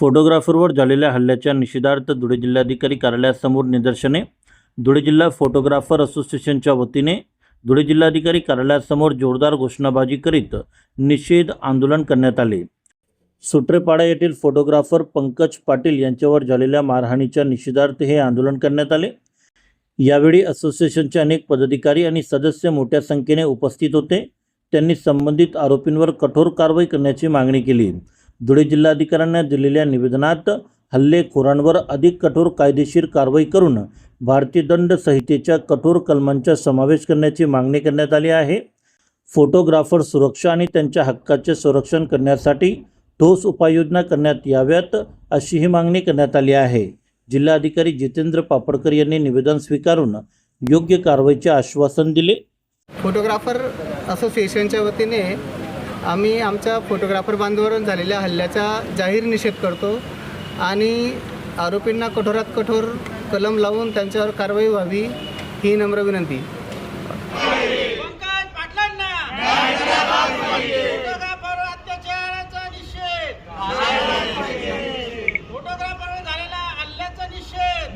फोटोग्राफरवर झालेल्या हल्ल्याच्या निषेधार्थ धुळे जिल्हाधिकारी कार्यालयासमोर निदर्शने. धुळे जिल्हा फोटोग्राफर असोसिएशनच्या वतीने धुळे जिल्हाधिकारी कार्यालयासमोर जोरदार घोषणाबाजी करीत निषेध आंदोलन करण्यात आले. सुट्रेपाडा येथील फोटोग्राफर पंकज पाटील यांच्यावर झालेल्या मारहाणीच्या निषेधार्थ हे आंदोलन करण्यात आले. यावेळी असोसिएशनचे अनेक पदाधिकारी आणि सदस्य मोठ्या संख्येने उपस्थित होते. त्यांनी संबंधित आरोपींवर कठोर कारवाई करण्याची मागणी केली. धुळे जिल्हाधिकाऱ्यांना दिलेल्या निवेदनात हल्लेखोरांवर अधिक कठोर कायदेशीर कारवाई करून भारतीय दंड संहितेच्या कठोर कलमांचा समावेश करण्याची मागणी करण्यात आली आहे. फोटोग्राफर सुरक्षा आणि त्यांच्या हक्काचे संरक्षण करण्यासाठी ठोस उपाययोजना करण्यात याव्यात अशी ही मागणी करण्यात आली आहे. जिल्हाधिकारी जितेंद्र पापडकर यांनी निवेदन स्वीकारून योग्य कारवाईचे आश्वासन दिले. फोटोग्राफर असोसिएशनच्या वतीने आम्ही आमच्या फोटोग्राफर बांधवांवर झालेल्या हल्ल्याचा जाहीर निषेध करतो आणि आरोपींना कठोरात कठोर कलम लावून त्यांच्यावर कारवाई व्हावी ही नम्र विनंती.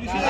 पंकज